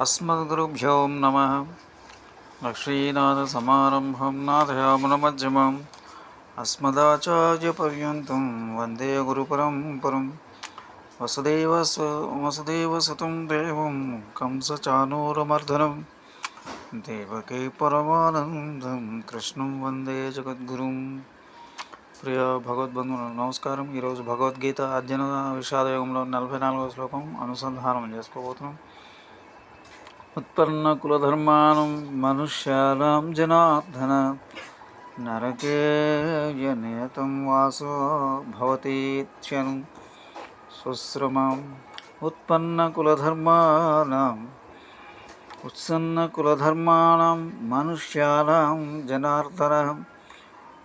అస్మద్గురుభ్యో నమ లక్ష్మీనాథసమారంభం నాథయామునమధ్యమం అస్మదాచార్యపర్యంతం వందే గురుపరంపరం వసుదేవ వసుదేవసుతం దేవం కంసచానూరమర్దనం దేవకీ పరమానందం కృష్ణం వందే జగద్గురుం ప్రియ భగవద్బంధువులు నమస్కారం ఈరోజు భగవద్గీత అధ్యయన విషాదయోగంలో నలభై నాలుగవ శ్లోకం అనుసంధానం చేసుకోబోతున్నాం. ఉత్పన్న కులధర్మానం మనుష్యానాం జనార్దన నరకే జనేతం వాసో భవతీత్యను సుశ్రమం ఉత్పన్న కులధర్మానాం ఉత్సన్న కులధర్మాణం మనుష్యానాం జనార్దన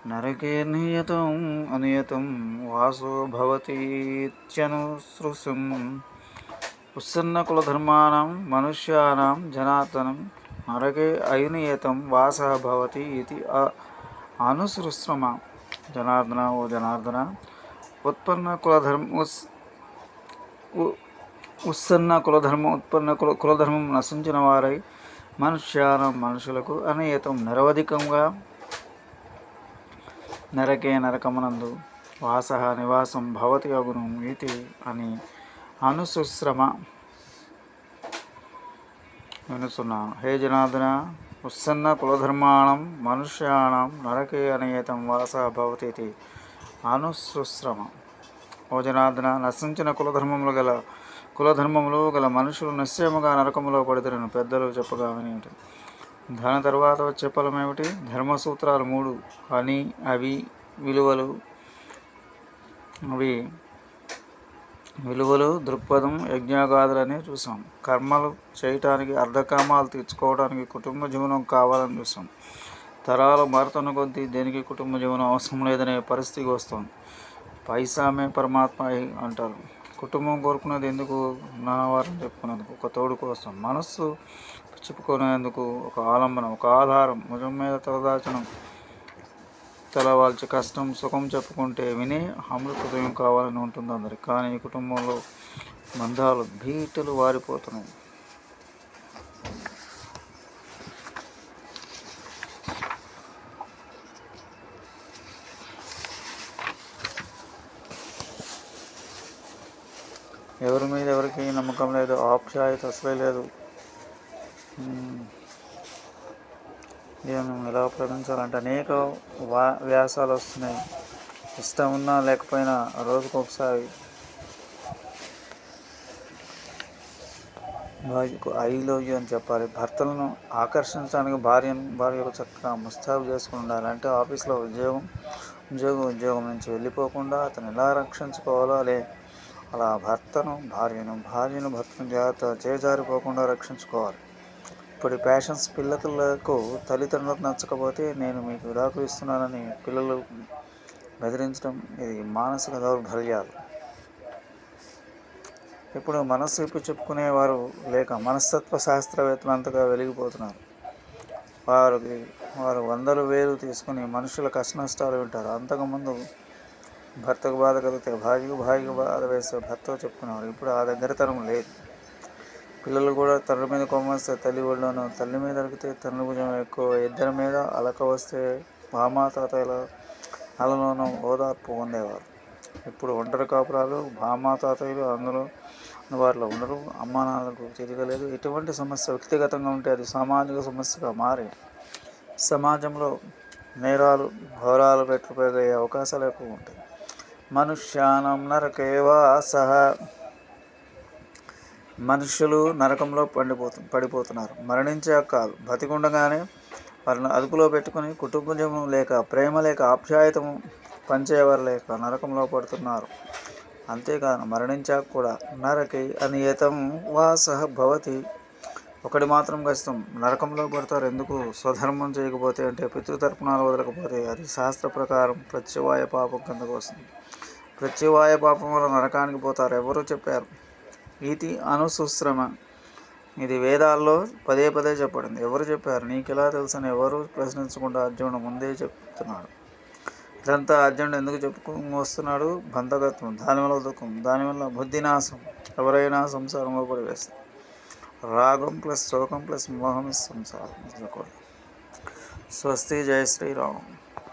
నరకే నియతం అనియతం వాసో భవతీత్యనుసృశం ఉత్సన్న కులధర్మాణం మనుష్యానాం జనాతనం నరకే అయునియతం వాస భవతి ఇది అనుసృశ్రమ. జనార్దన ఓ జనార్దన ఉత్పన్న కులధర్మ ఉస్ ఉత్సన్న కులధర్మం ఉత్పన్న కుల కులధర్మం నశించిన వారై మనుష్యానం మనుషులకు అనియతం నిరవధికంగా. నరకే నరకమనందు వాస నివాసం భవతి అగుణం ఇది అని అనుశుశ్రమ వినుచున్నాను హే జనార్దన ఉత్సన్న కులధర్మాణం మనుష్యాణం నరకే అనేతం వాస భవతి ఇది అనుశుశ్రమ ఓ జనార్దన నశించిన కులధర్మములు గల కులధర్మములు గల మనుషులు నిశ్చయముగా నరకములో పడితరని పెద్దలు చెప్పగా విని దాని తర్వాత వచ్చే ఫలం ఏమిటి? ధర్మసూత్రాలు మూడు. అని అవి విలువలు. అవి విలువలు దృక్పథం యజ్ఞాగాదులని చూసాం కర్మలు చేయటానికి అర్ధకామాలు తీర్చుకోవడానికి కుటుంబ జీవనం కావాలని చూసాం తరాలు మారుతున్న కొద్దీ దేనికి కుటుంబ జీవనం అవసరం లేదనే పరిస్థితికి వస్తుంది. పైసామే పరమాత్మ అయి అంటారు. కుటుంబం కోరుకునేది ఎందుకు? నా వారిని చెప్పుకునేందుకు ఒక తోడు కోసం. మనస్సు చెప్పుకునేందుకు ఒక ఆలంబనం ఒక ఆధారం. భుజం మీద తలదాచడం తలవాల్చి కష్టం సుఖం చెప్పుకుంటే వినే అమృత హృదయం కావాలని ఉంటుంది అందరికి కానీ ఈ కుటుంబంలో బంధాలు బీటలు వారిపోతున్నాయి. ఎవరి మీద ఎవరికి నమ్మకం లేదు ఆప్యాయత అసలే లేదు. ఉమ్, ఎలా ప్రకటించాలంటే అనేక వా వ్యాసాలు వస్తున్నాయి. ఇష్టం ఉన్నా లేకపోయినా రోజుకు ఒకసారి. భార్యకు ఐ లవ్ యూ అని చెప్పాలి. భర్తలను ఆకర్షించడానికి భార్యను భార్యకు చక్కగా ముస్తాబు చేసుకుని ఉండాలి. అంటే ఆఫీస్లో ఉద్యోగం ఉద్యోగం ఉద్యోగం నుంచి వెళ్ళిపోకుండా అతను ఎలా రక్షించుకోవాలో అలే. అలా భర్తను భార్యను భార్యను భర్తను జాగ్రత్త చేజారిపోకుండా రక్షించుకోవాలి. ఇప్పుడు ప్యాషన్స్ పిల్లలకు తల్లిదండ్రులకు నచ్చకపోతే నేను మీకు విడాకులు ఇస్తున్నానని పిల్లలు బెదిరించడం ఇది మానసిక దౌర్బల్యాలు ఇప్పుడు మనస్సు విప్పి చెప్పుకునేవారు లేక మనస్తత్వ శాస్త్రవేత్తలు అంతగా వెలిగిపోతున్నారు. వారికి వారు వందలు వేలు తీసుకుని మనుషుల కష్ట నష్టాలు వింటారు. అంతకుముందు భర్తకు బాధ కలిగితే భార్యకు భార్యకు బాధ వేస్తే భర్త చెప్పుకునేవారు. ఇప్పుడు ఆ దగ్గరతనం లేదు. పిల్లలు కూడా తండ్రి మీద కొమ్మస్తే తల్లి ఒళ్ళోను తల్లి మీద అరిగితే తండ్రి భుజం ఎక్కువ ఇద్దరి మీద అలక వస్తే బామా తాతయ్యల అలలోనూ ఓదార్పు పొందేవారు. ఇప్పుడు ఒంటరి కాపురాలు బామా తాతయ్యలు అందులో అందుబాటులో ఉండరు. అమ్మా నాన్నలకు తిరగలేదు ఎటువంటి సమస్య వ్యక్తిగతంగా ఉంటే అది సామాజిక సమస్యగా మారి. సమాజంలో నేరాలు ఘోరాలు పెట్టుకోగలిగే అవకాశాలు ఎక్కువ ఉంటాయి. మనుష్యానం నరకేవా సహా మనుషులు నరకంలో పండిపోతు పడిపోతున్నారు. మరణించాక కాదు. బతికుండగానే వారిని అదుపులో పెట్టుకుని కుటుంబ లేక ప్రేమ లేక ఆప్యాయతము పంచేవారు లేక నరకంలో పడుతున్నారు. అంతేకాదు మరణించాక కూడా నరకి అనియతం వాస భవతి. ఒకటి మాత్రం కష్టం. నరకంలో పడతారు ఎందుకు? స్వధర్మం చేయకపోతే అంటే పితృతర్పణాలు వదలకపోతే అది శాస్త్ర ప్రకారం ప్రత్యవాయ పాపం కిందకు వస్తుంది. ప్రత్యవాయ పాపం వల్ల నరకానికి పోతారు. ఎవరు చెప్పారు. ఇది అనుసుశ్రమ. ఇది వేదాల్లో పదే పదే చెప్పబడింది. ఎవరు చెప్పారు? నీకు ఎలా తెలుసని ఎవరు ప్రశ్నించకుండా అర్జునుడు ముందే చెప్తున్నాడు. ఇదంతా అర్జునుడు ఎందుకు చెప్పుకు వస్తున్నాడు? బంధకత్వం దానివల్ల దుఃఖం దానివల్ల బుద్ధినాశం. ఎవరైనా సంసారంలో కూడా వేస్తారు రాగం ప్లస్ శోకం ప్లస్ మోహం సంసారం. కూడా. స్వస్తి జయ శ్రీరామ్.